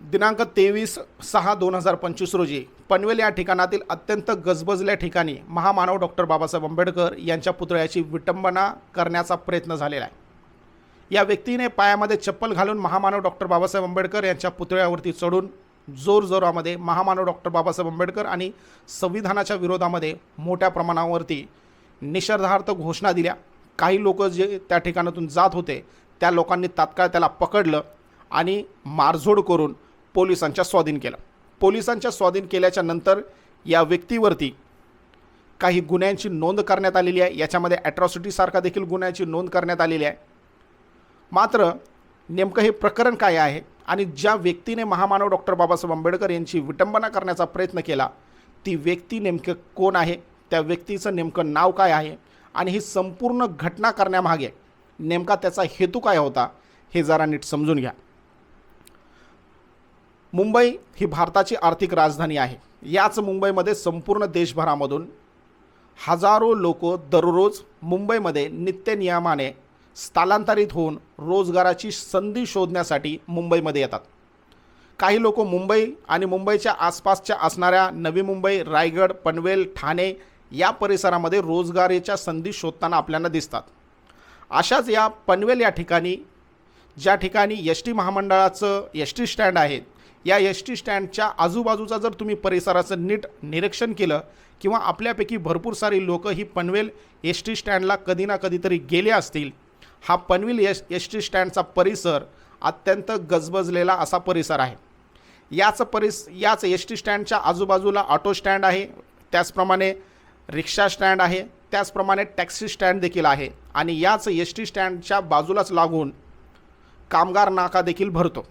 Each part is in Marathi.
दिनांक तेवीस सहा दोन हजार पंचवीस रोजी पनवेल या ठिकाणातील अत्यंत गजबजल्या ठिकाणी महामानव डॉक्टर बाबासाहेब आंबेडकर यांच्या पुतळ्याची विटंबना करण्याचा प्रयत्न झालेला आहे. या व्यक्तीने पायामध्ये चप्पल घालून महामानव डॉक्टर बाबासाहेब आंबेडकर यांच्या पुतळ्यावरती चढून जोरजोरामध्ये महामानव डॉक्टर बाबासाहेब आंबेडकर आणि संविधानाच्या विरोधामध्ये मोठ्या प्रमाणावरती निषेधार्थ घोषणा दिल्या. काही लोक जे त्या ठिकाणातून जात होते त्या लोकांनी तात्काळ त्याला पकडलं आणि मारझोड करून पोलिसांच्या स्वाधीन केलं. पोलिसांच्या स्वाधीन केल्याच्यानंतर या व्यक्तीवरती काही गुन्ह्यांची नोंद करण्यात आलेली आहे. याच्यामध्ये ॲट्रॉसिटीसारखा देखील गुन्ह्याची नोंद करण्यात आलेली आहे. मात्र नेमकं हे प्रकरण काय आहे आणि ज्या व्यक्तीने महामानव डॉक्टर बाबासाहेब आंबेडकर यांची विटंबना करण्याचा प्रयत्न केला ती व्यक्ती नेमकं कोण आहे? त्या व्यक्तीचं नेमकं नाव काय आहे? आणि ही संपूर्ण घटना करण्यामागे नेमका त्याचा हेतू काय होता हे जरा नीट समजून घ्या. मुंबई ही भारताची आर्थिक राजधानी आहे. याच मुंबईमध्ये संपूर्ण देशभरामधून हजारो लोक दररोज मुंबईमध्ये नित्यनियमाने स्थलांतरित होऊन रोजगाराची संधी शोधण्यासाठी मुंबईमध्ये येतात. काही लोक मुंबई आणि मुंबईच्या आसपासच्या असणाऱ्या नवी मुंबई रायगड पनवेल ठाणे या परिसरामध्ये रोजगारीच्या संधी शोधताना आपल्याला दिसतात. अशाच या पनवेल या ठिकाणी ज्या ठिकाणी एस टी महामंडळाचं एस टी स्टँड आहे या एस टी स्टँडच्या आजूबाजूचा जर तुम्ही परिसराचं नीट निरीक्षण केलं किंवा आपल्यापैकी भरपूर सारी लोक ही पनवेल एस टी स्टँडला कधी ना कधीतरी गेले असतील हा पनवेल एस एस टी स्टँडचा परिसर अत्यंत गजबजलेला असा परिसर आहे. याच परिस याच एस टी स्टँडच्या आजूबाजूला ऑटो स्टँड आहे त्याचप्रमाणे रिक्षा स्टँड आहे त्याचप्रमाणे टॅक्सी स्टँड देखील आहे आणि याच एस टी स्टँडच्या बाजूलाच लागून कामगार नाका देखील भरतो.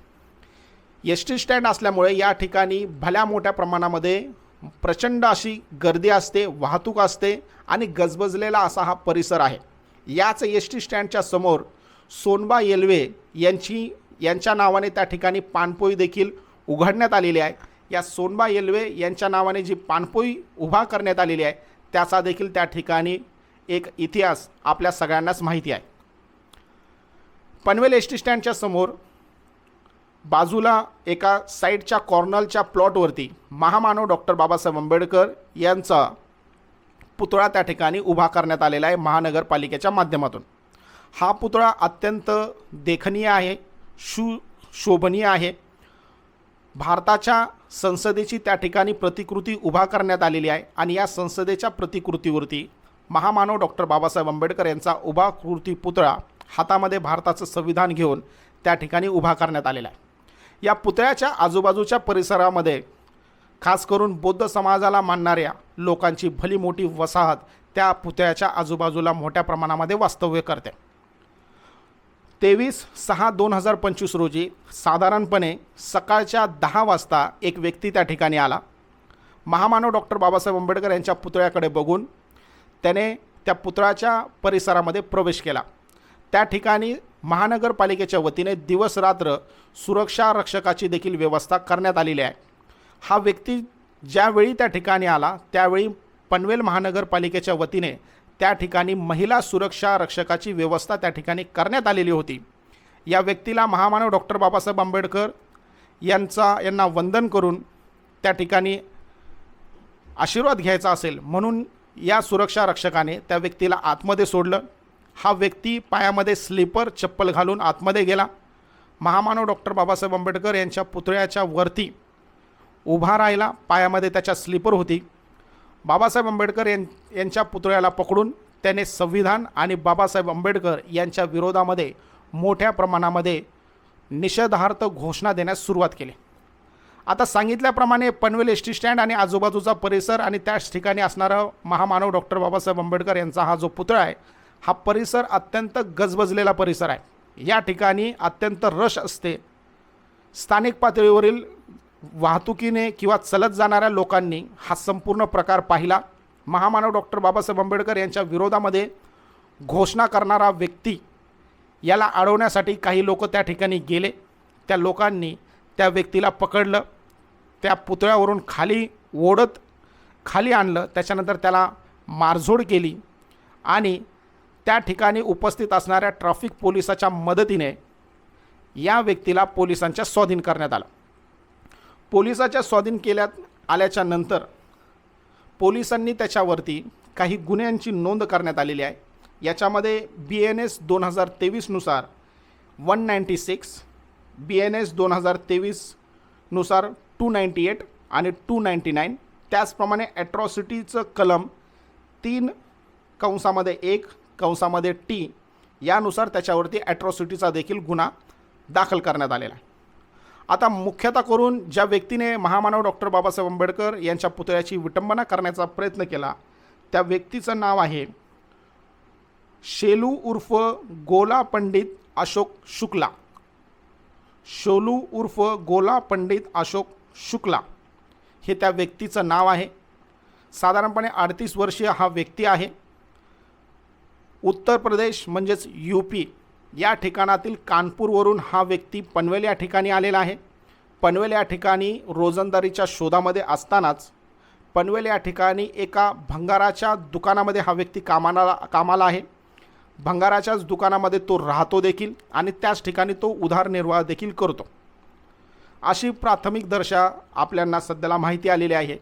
एस टी स्टँड असल्यामुळे या ठिकाणी भल्या मोठ्या प्रमाणामध्ये प्रचंड अशी गर्दी असते वाहतूक असते आणि गजबजलेला असा हा परिसर आहे. याच एस टी स्टँडच्या समोर सोनबा येलवे यांची यांच्या नावाने त्या ठिकाणी पाणपोई देखील उघडण्यात आलेली आहे. या सोनबा येलवे यांच्या नावाने जी पाणपोई उभा करण्यात आलेली आहे त्याचा देखील त्या ठिकाणी एक इतिहास आपल्या सगळ्यांनाच माहिती आहे. पनवेल एस टी स्टँडच्या समोर बाजूला एका साईडच्या कॉर्नलच्या प्लॉटवरती महामानव डॉक्टर बाबासाहेब आंबेडकर यांचा पुतळा त्या ठिकाणी उभा करण्यात आलेला आहे महानगरपालिकेच्या माध्यमातून. हा पुतळा अत्यंत देखनीय आहे शु शोभनीय आहे. भारताच्या संसदेची त्या ठिकाणी प्रतिकृती उभा करण्यात आलेली आहे आणि या संसदेच्या प्रतिकृतीवरती महामानव डॉक्टर बाबासाहेब आंबेडकर यांचा उभा कृती पुतळा हातामध्ये भारताचं संविधान घेऊन त्या ठिकाणी उभा करण्यात आलेला आहे. या पुतळ्याच्या आजूबाजूच्या परिसरामध्ये. खास करून बौद्ध समाजाला मानणाऱ्या लोकांची भली मोठी वसाहत त्या पुतळ्याच्या आजूबाजूला मोठ्या प्रमाणामध्ये वास्तव्य करते. तेवीस सहा दोन हजार पंचवीस रोजी साधारणपणे सकाळच्या दहा वाजता एक व्यक्ती त्या ठिकाणी आला. महामानव डॉक्टर बाबासाहेब आंबेडकर यांच्या पुतळ्याकडे बघून त्याने त्या पुतळ्याच्या परिसरामध्ये प्रवेश केला. त्या ठिकाणी महानगरपालिकेच्या वतीने दिवस रात्र सुरक्षा रक्षकाची देखील व्यवस्था करण्यात आलेली आहे. हा व्यक्ती ज्यावेळी त्या ठिकाणी आला त्यावेळी पनवेल महानगरपालिकेच्या वतीने त्या ठिकाणी महिला सुरक्षा रक्षकाची व्यवस्था त्या ठिकाणी करण्यात आलेली होती. या व्यक्तीला महामानव डॉक्टर बाबासाहेब आंबेडकर यांचा यांना वंदन करून त्या ठिकाणी आशीर्वाद घ्यायचा असेल म्हणून या सुरक्षा रक्षकाने त्या व्यक्तीला आतमध्ये सोडलं. हा व्यक्ती पायामध्ये स्लीपर चप्पल घालून आतमध्ये गेला. महामानव डॉक्टर बाबासाहेब आंबेडकर यांच्या पुतळ्याच्या वरती उभा राहिला. पायामध्ये त्याच्या स्लीपर होती. बाबासाहेब आंबेडकर यां यांच्या पुतळ्याला पकडून त्याने संविधान आणि बाबासाहेब आंबेडकर यांच्या विरोधामध्ये मोठ्या प्रमाणामध्ये निषेधार्थ घोषणा देण्यास सुरुवात केली. आता सांगितल्याप्रमाणे पनवेल एस टी स्टँड आणि आजूबाजूचा परिसर आणि त्याच ठिकाणी असणारा महामानव डॉक्टर बाबासाहेब आंबेडकर यांचा हा जो पुतळा आहे हा परिसर अत्यंत गजबजलेला परिसर आहे. या ठिकाणी अत्यंत रश असते. स्थानिक पातळीवरील वाहतुकीने किंवा चलत जाणाऱ्या लोकांनी हा संपूर्ण प्रकार पाहिला. महामानव डॉक्टर बाबासाहेब आंबेडकर यांच्या विरोधामध्ये घोषणा करणारा व्यक्ती याला अडवण्यासाठी काही लोक त्या ठिकाणी गेले. त्या लोकांनी त्या व्यक्तीला पकडलं. त्या पुतळ्यावरून खाली ओढत खाली आणलं. त्याच्यानंतर त्याला मारझोड केली आणि त्या ठिकाणी उपस्थित असणाऱ्या ट्रॅफिक पोलिसाच्या मदतीने या व्यक्तीला पोलिसांच्या स्वाधीन करण्यात आलं. पोलिसाच्या स्वाधीन केल्यात आल्याच्यानंतर पोलिसांनी त्याच्यावरती काही गुन्ह्यांची नोंद करण्यात आलेली आहे. याच्यामध्ये बी एन एस दोन हजार तेवीसनुसार one ninety six B N S दोन हजार तेवीसनुसार टू नाईंटी एट आणि टू नाईंटी नाईन त्याचप्रमाणे ॲट्रॉसिटीचं कलम तीन कंसामध्ये एक कंसामध्ये टी यानुसार त्याच्यावरती ॲट्रॉसिटीचा देखील गुन्हा दाखल करण्यात आलेला आहे. आता मुख्यतः करून ज्या व्यक्तीने महामानव डॉक्टर बाबासाहेब आंबेडकर यांच्या पुतळ्याची विटंबना करण्याचा प्रयत्न केला त्या व्यक्तीचं नाव आहे शेलू उर्फ गोला पंडित अशोक शुक्ला. शोलू उर्फ गोला पंडित अशोक शुक्ला हे त्या व्यक्तीचं नाव आहे. साधारणपणे अडतीस वर्षीय हा व्यक्ती आहे. उत्तर प्रदेश म्हणजेच यू पी या ठिकाणातील कानपूरवरून हा व्यक्ती पनवेल या ठिकाणी आलेला आहे. पनवेल या ठिकाणी रोजंदारीच्या शोधामध्ये असतानाच पनवेल या ठिकाणी एका भंगाराच्या दुकानामध्ये हा व्यक्ती कामाला कामाला आहे. भंगाराच्याच दुकानामध्ये तो राहतो देखील आणि त्याच ठिकाणी तो उदारनिर्वाह देखील करतो. अशी प्राथमिक दर्शा आपल्यांना सध्याला माहिती आलेली आहे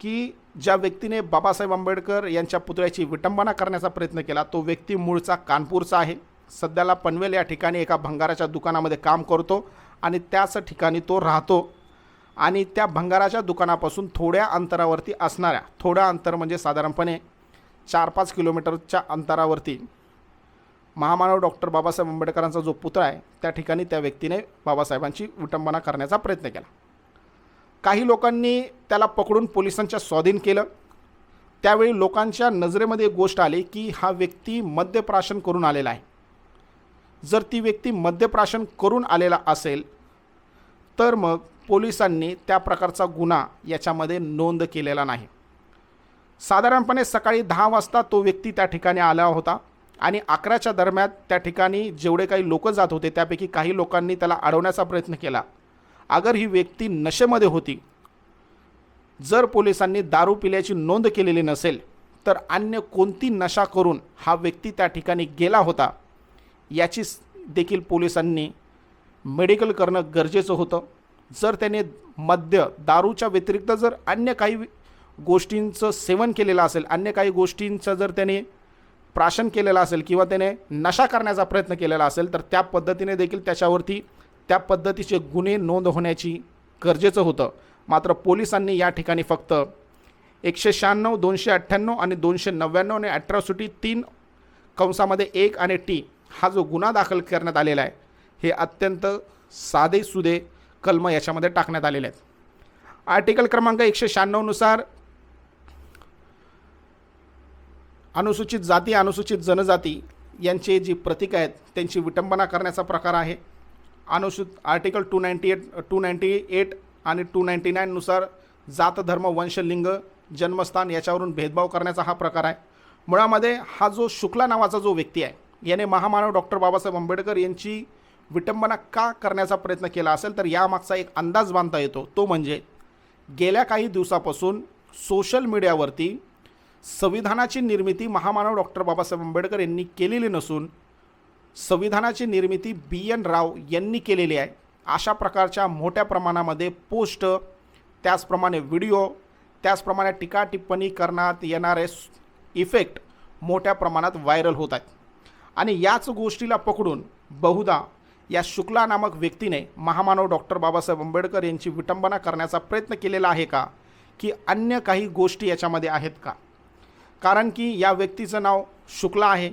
की ज्या व्यक्तीने बाबासाहेब आंबेडकर यांच्या पुतळ्याची विटंबना करण्याचा प्रयत्न केला तो व्यक्ती मूळचा कानपूरचा आहे. सध्याला पनवेल या ठिकाणी एका भंगाराच्या दुकानामध्ये काम करतो आणि त्याच ठिकाणी तो राहतो. आणि त्या भंगाराच्या दुकानापासून थोड्या अंतरावरती असणाऱ्या थोडं अंतर म्हणजे साधारणपणे चार पाच किलोमीटरच्या अंतरावरती महामानव डॉक्टर बाबासाहेब आंबेडकरांचा जो पुतळा आहे त्या ठिकाणी त्या व्यक्तीने बाबासाहेबांची विटंबना करण्याचा प्रयत्न केला. काही लोकांनी त्याला पकडून पोलिसांच्या स्वाधीन केलं. त्यावेळी लोकांच्या नजरेमध्ये एक गोष्ट आली की हा व्यक्ती मद्यप्राशन करून आलेला आहे. जर ती व्यक्ती मद्यप्राशन करून आलेला असेल तर मग पोलिसांनी त्या प्रकारचा गुन्हा याच्यामध्ये नोंद केलेला नाही. साधारणपणे सकाळी दहा वाजता तो व्यक्ती त्या ठिकाणी आला होता आणि अकराच्या दरम्यान त्या ठिकाणी जेवढे काही लोक जात होते त्यापैकी काही लोकांनी त्याला अडवण्याचा प्रयत्न केला. अगर ही व्यक्ती नशेमध्ये होती जर पोलिसांनी दारू पिल्याची नोंद केलेली नसेल तर अन्य कोणती नशा करून हा व्यक्ती त्या ठिकाणी गेला होता याची देखील पोलिसांनी मेडिकल करणं गरजेचं होतं. जर त्याने मद्य दारूच्या व्यतिरिक्त जर अन्य काही गोष्टींचं सेवन केलेलं असेल अन्य काही गोष्टींचं जर त्याने प्राशन केलेलं असेल किंवा त्याने नशा करण्याचा प्रयत्न केलेला असेल तर त्या पद्धतीने देखील त्याच्यावरती त्या पद्धतीचे गुन्हे नोंद होण्याची गरजेचं होतं. मात्र पोलिसांनी या ठिकाणी फक्त एकशे शहाण्णव दोनशे अठ्ठ्याण्णव आणि दोनशे नव्याण्णव आणि अठरासुटी तीन कंसामध्ये एक आणि टी हा जो गुन्हा दाखल करण्यात आलेला आहे हे अत्यंत साधे सुधे कलम याच्यामध्ये टाकण्यात आलेले आहेत. आर्टिकल क्रमांक एकशे शहाण्णवनुसार अनुसूचित जाती अनुसूचित जनजाती यांचे जी प्रतीक आहेत त्यांची विटंबना करण्याचा प्रकार आहे. अनुसूचित article two ninety eight two ninety eight आणि टू नाईंटी नाईननुसार जात धर्म वंश लिंग जन्मस्थान याच्यावरून भेदभाव करण्याचा हा प्रकार आहे. मुळामध्ये हा जो शुक्ला नावाचा जो व्यक्ती आहे याने महामानव डॉक्टर बाबासाहेब आंबेडकर यांची विटंबना का करण्याचा प्रयत्न केला असेल तर यामागचा एक अंदाज बांधता येतो. तो म्हणजे गेल्या काही दिवसापासून सोशल मीडियावरती संविधानाची निर्मिती महामानव डॉक्टर बाबासाहेब आंबेडकर यांनी केलेली नसून संविधानाची निर्मिती बी एन राव यांनी केलेली आहे. अशा प्रकारच्या मोठ्या प्रमाणामध्ये पोस्ट त्याचप्रमाणे व्हिडिओ त्याचप्रमाणे टीका टिप्पणी करण्यात येणारे इफेक्ट मोठ्या प्रमाणात व्हायरल होत आहेत. आणि याच गोष्टीला पकडून बहुधा या शुक्ला नामक व्यक्तीने महामानव डॉक्टर बाबासाहेब आंबेडकर यांची विटंबना करण्याचा प्रयत्न केलेला आहे का? की अन्य काही गोष्टी याच्यामध्ये आहेत का? कारण की या व्यक्तीचं नाव शुक्ला आहे.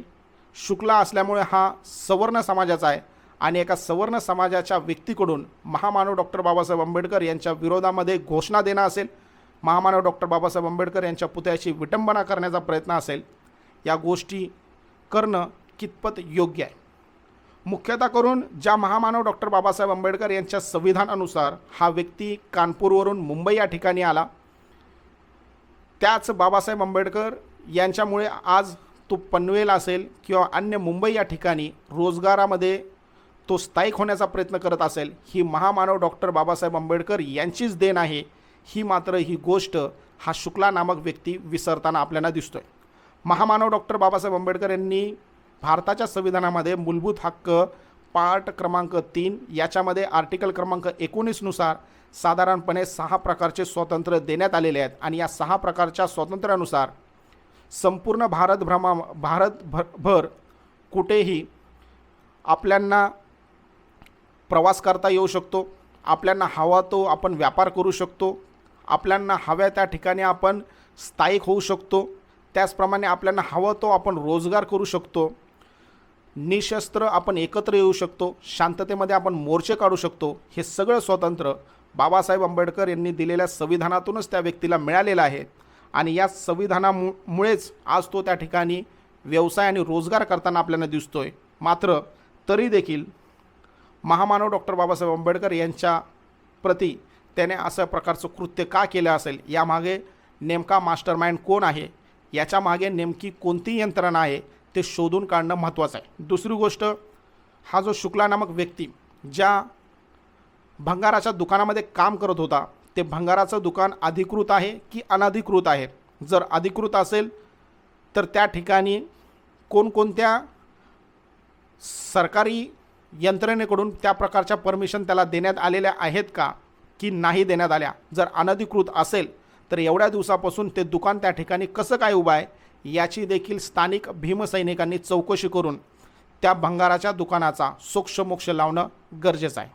शुक्ला असल्यामुळे हा सवर्ण समाजाचा आहे आणि एका सवर्ण समाजाच्या व्यक्तीकडून महामानव डॉक्टर बाबासाहेब आंबेडकर यांच्या विरोधामध्ये घोषणा देणं असेल महामानव डॉक्टर बाबासाहेब आंबेडकर यांच्या पुतळ्याची विटंबना करण्याचा प्रयत्न असेल या गोष्टी करणं कितपत योग्य आहे? मुख्यतः करून ज्या महामानव डॉक्टर बाबासाहेब आंबेडकर यांच्या संविधानानुसार हा व्यक्ती कानपूरवरून मुंबई या ठिकाणी आला त्याच बाबासाहेब आंबेडकर यांच्यामुळे आज तो पनवेल असेल किंवा अन्य मुंबई या ठिकाणी रोजगारामध्ये तो स्थायिक होण्याचा प्रयत्न करत असेल ही महामानव डॉक्टर बाबासाहेब आंबेडकर यांचीच देण आहे. ही मात्र ही गोष्ट हा शुक्ला नामक व्यक्ती विसरताना आपल्याला दिसतोय. महामानव डॉक्टर बाबासाहेब आंबेडकर यांनी भारताच्या संविधानामध्ये मूलभूत हक्क पार्ट क्रमांक तीन याच्यामध्ये आर्टिकल क्रमांक एकोणीसनुसार साधारणपणे सहा प्रकारचे स्वातंत्र्य देण्यात आलेले आहेत आणि या सहा प्रकारच्या स्वातंत्र्यानुसार संपूर्ण भारत भ्रमा भारत भर भर कुठेही आपल्यांना प्रवास करता येऊ शकतो. आपल्यांना हवा तो आपण व्यापार करू शकतो. आपल्यांना हव्या त्या ठिकाणी आपण स्थायिक होऊ शकतो. त्याचप्रमाणे आपल्यांना हवं तो आपण रोजगार करू शकतो. निशस्त्र आपण एकत्र येऊ शकतो. शांततेमध्ये आपण मोर्चे काढू शकतो. हे सगळं स्वातंत्र्य बाबासाहेब आंबेडकर यांनी दिलेल्या संविधानातूनच त्या व्यक्तीला मिळालेलं आहे. आणि या संविधानामुळेच आज तो त्या ठिकाणी व्यवसाय आणि रोजगार करताना आपल्याला दिसतो आहे मात्र तरी देखील महामानव डॉक्टर बाबासाहेब आंबेडकर यांच्या प्रती त्याने असं प्रकारचं कृत्य का केलं असेल? यामागे नेमका मास्टर माइंड कोण आहे? याच्यामागे नेमकी कोणती यंत्रणा आहे ते शोधून काढणं महत्त्वाचं आहे. दुसरी गोष्ट हा जो शुक्ला नामक व्यक्ती ज्या भंगाराच्या दुकानामध्ये काम करत होता ते भंगाराचं दुकान अधिकृत आहे की अनधिकृत आहे? जर अधिकृत असेल तर त्या ठिकाणी कोणकोणत्या सरकारी यंत्रणेकडून त्या प्रकारच्या परमिशन त्याला देण्यात आलेल्या आहेत का की नाही देण्यात आल्या? जर अनधिकृत असेल तर एवढ्या दिवसापासून ते दुकान त्या ठिकाणी कसं काय उभं आहे याची देखील स्थानिक भीमसैनिकांनी चौकशी करून त्या भंगाराच्या दुकानाचा सोक्षमोक्ष लावणं गरजेचं आहे.